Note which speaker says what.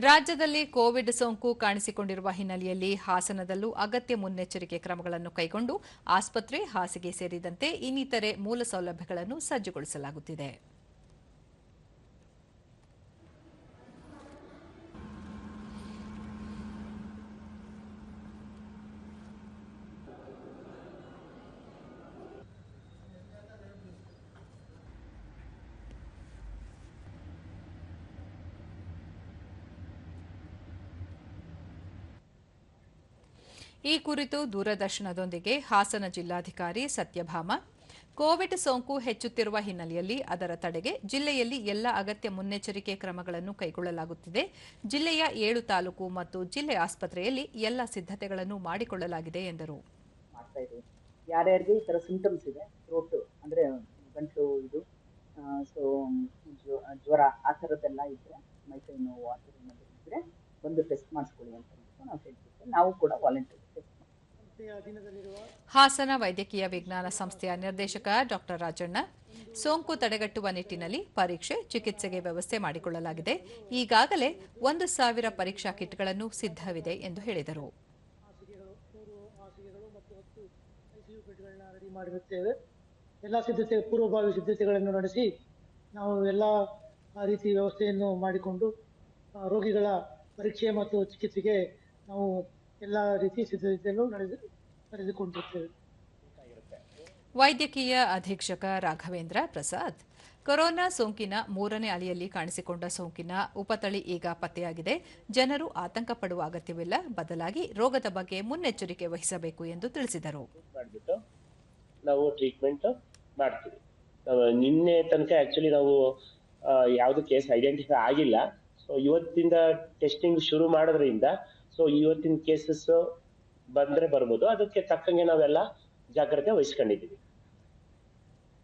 Speaker 1: ರಾಜ್ಯದಲ್ಲಿ ಕೋವಿಡ್ ಸೋಂಕು ಕಾಣಿಸಿಕೊಂಡಿರುವ ಹಿನ್ನೆಲೆಯಲ್ಲಿ ಹಾಸನದಲ್ಲೂ ಅಗತ್ಯ ಮುನ್ನೆಚ್ಚರಿಕೆ ಕ್ರಮಗಳನ್ನು ಕೈಗೊಂಡು ಆಸ್ಪತ್ರೆ, ಹಾಸಿಗೆ ಸೇರಿದಂತೆ ಇನ್ನಿತರೆ ಮೂಲ ಸೌಲಭ್ಯಗಳನ್ನು ಸಜ್ಜುಗೊಳಿಸಲಾಗುತ್ತಿದೆ. ಈ ಕುರಿತು ದೂರದರ್ಶನದೊಂದಿಗೆ ಹಾಸನ ಜಿಲ್ಲಾಧಿಕಾರಿ ಸತ್ಯಭಾಮ. ಕೋವಿಡ್ ಸೋಂಕು ಹೆಚ್ಚುತ್ತಿರುವ ಹಿನ್ನೆಲೆಯಲ್ಲಿ ಅದರ ತಡೆಗೆ ಜಿಲ್ಲೆಯಲ್ಲಿ ಎಲ್ಲ ಅಗತ್ಯ ಮುನ್ನೆಚ್ಚರಿಕೆ ಕ್ರಮಗಳನ್ನು ಕೈಗೊಳ್ಳಲಾಗುತ್ತಿದೆ. ಜಿಲ್ಲೆಯ ಏಳು ತಾಲೂಕು ಮತ್ತು ಜಿಲ್ಲೆ ಆಸ್ಪತ್ರೆಯಲ್ಲಿ ಎಲ್ಲ ಸಿದ್ಧತೆಗಳನ್ನು ಮಾಡಿಕೊಳ್ಳಲಾಗಿದೆ ಎಂದರು.
Speaker 2: ಯಾರ್ಯಾರಿಗೆ ಈ ಥರ ಇದೆ ಅಂದರೆ ಗಂಟಲು ಇದು ಸೊ ಜ್ವರ ಆ ಥರದ್ದೆಲ್ಲ ಇದ್ದರೆ ಮೈಕೈ ನೋವು ಆ ಥರ ಇದ್ದರೆ ಬಂದು ಟೆಸ್ಟ್ ಮಾಡಿಸ್ಕೊಳ್ಳಿ ಅಂತ ನಾವು ನಾವು ಕೂಡ ವಾಲಂಟಿಯರ್
Speaker 1: ಹಾಸನ ವೈದ್ಯಕೀಯ ವಿಜ್ಞಾನ ಸಂಸ್ಥೆಯ ನಿರ್ದೇಶಕ ಡಾಕ್ಟರ್ ರಾಜಣ್ಣ, ಸೋಂಕು ತಡೆಗಟ್ಟುವ ನಿಟ್ಟಿನಲ್ಲಿ ಪರೀಕ್ಷೆ, ಚಿಕಿತ್ಸೆಗೆ ವ್ಯವಸ್ಥೆ ಮಾಡಿಕೊಳ್ಳಲಾಗಿದೆ. ಈಗಾಗಲೇ ಒಂದು ಸಾವಿರ ಪರೀಕ್ಷಾ ಕಿಟ್ಗಳನ್ನು ಸಿದ್ಧವಿದೆ ಎಂದು ಹೇಳಿದರು.
Speaker 3: ಎಲ್ಲ ಸಿದ್ಧತೆ, ಪೂರ್ವಭಾವಿ ಸಿದ್ಧತೆಗಳನ್ನು ನಡೆಸಿ ನಾವು ಎಲ್ಲ ರೀತಿ ವ್ಯವಸ್ಥೆಯನ್ನು ಮಾಡಿಕೊಂಡು ರೋಗಿಗಳ ಪರೀಕ್ಷೆ ಮತ್ತು ಚಿಕಿತ್ಸೆಗೆ ನಾವು ಎಲ್ಲ ರೀತಿ ಸಿದ್ಧತೆಯನ್ನು ನಡೆದು
Speaker 1: ವೈದ್ಯಕೀಯ ಅಧೀಕ್ಷಕ ರಾಘವೇಂದ್ರ ಪ್ರಸಾದ್ ಕೊರೋನಾ ಸೋಂಕಿನ ಮೂರನೇ ಅಲೆಯಲ್ಲಿ ಕಾಣಿಸಿಕೊಂಡ ಸೋಂಕಿನ ಉಪತಳಿ ಈಗ ಪತ್ತೆಯಾಗಿದೆ. ಜನರು ಆತಂಕ ಪಡುವ ಅಗತ್ಯವಿಲ್ಲ ಬದಲಾಗಿ ರೋಗದ ಬಗ್ಗೆ ಮುನ್ನೆಚ್ಚರಿಕೆ ವಹಿಸಬೇಕು ಎಂದು ತಿಳಿಸಿದರು.
Speaker 4: ಮಾಡಿಬಿಟ್ಟು ನಾವು ಟ್ರೀಟ್ಮೆಂಟ್ ಮಾಡ್ತೀವಿ. ನಿನ್ನೆ ತನಕ ಆಕ್ಚುಲಿ ನಾವು ಯಾವುದು ಕೇಸ್ ಐಡೆಂಟಿಫೈ ಆಗಿಲ್ಲ. ಸೊ ಇವತ್ತಿಂದ ಟೆಸ್ಟಿಂಗ್ ಶುರು ಮಾಡೋದ್ರಿಂದ ಸೊ ಇವತ್ತಿನ ಕೇಸಸ್ ಬಂದ್ರೆ ಬರ್ಬೋದು. ಅದಕ್ಕೆ ತಕ್ಕಂಗೆ ನಾವೆಲ್ಲ ಜಾಗ್ರತೆ ವಹಿಸ್ಕೊಂಡಿದ್ದೀವಿ.